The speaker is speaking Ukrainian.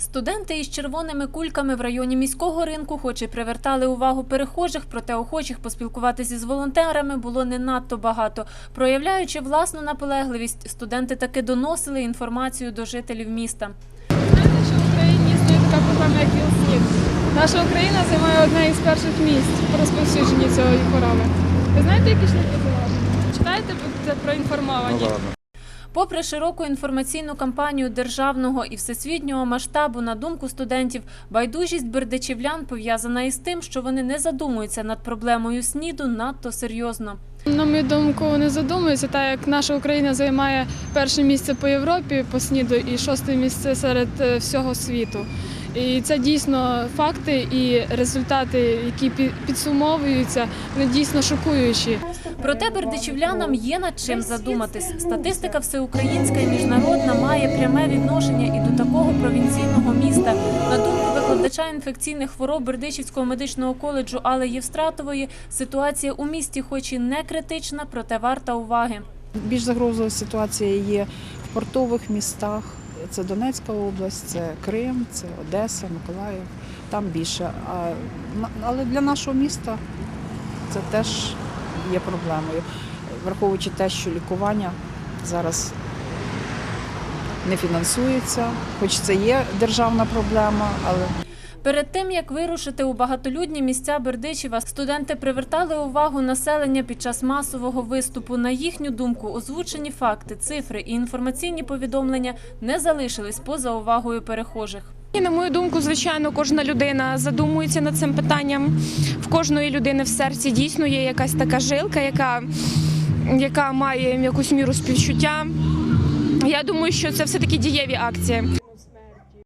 Студенти із червоними кульками в районі міського ринку хоч і привертали увагу перехожих, проте охочих поспілкуватися з волонтерами було не надто багато. Проявляючи власну наполегливість, студенти таки доносили інформацію до жителів міста. Знаєте, що в Україні існує така проблема, як ВІЛ-СНІД? Наша Україна займає одне із перших місць по розповсюдженні цієї хвороби. Ви знаєте, які шляхи зараження? Читаєте будете проінформовані? Попри широку інформаційну кампанію державного і всесвітнього масштабу, на думку студентів, байдужість бердичівлян пов'язана із тим, що вони не задумуються над проблемою СНІДу надто серйозно. На мою думку, вони задумуються, так як наша Україна займає перше місце по Європі по СНІДу і шосте місце серед е, всього світу. І це дійсно факти і результати, які підсумовуються, вони дійсно шокуючі. Проте бердичівлянам є над чим задуматись. Статистика всеукраїнська і міжнародна має пряме відношення і до такого провінційного міста. На думку викладача інфекційних хвороб Бердичівського медичного коледжу Алли Євстратової, ситуація у місті, хоч і не критична, проте варта уваги. Більш загрозова ситуація є в портових містах. Це Донецька область, це Крим, це Одеса, Миколаїв. Там більше. А, але для нашого міста це теж є проблемою. Враховуючи те, що лікування зараз не фінансується, хоч це є державна проблема, але Перед тим як вирушити у багатолюдні місця Бердичева, студенти привертали увагу населення під час масового виступу. На їхню думку, озвучені факти, цифри і інформаційні повідомлення не залишились поза увагою перехожих. На мою думку, звичайно, кожна людина задумується над цим питанням. В кожної людини в серці дійсно є якась така жилка, яка, яка має якусь міру співчуття. Я думаю, що це все таки дієві акції.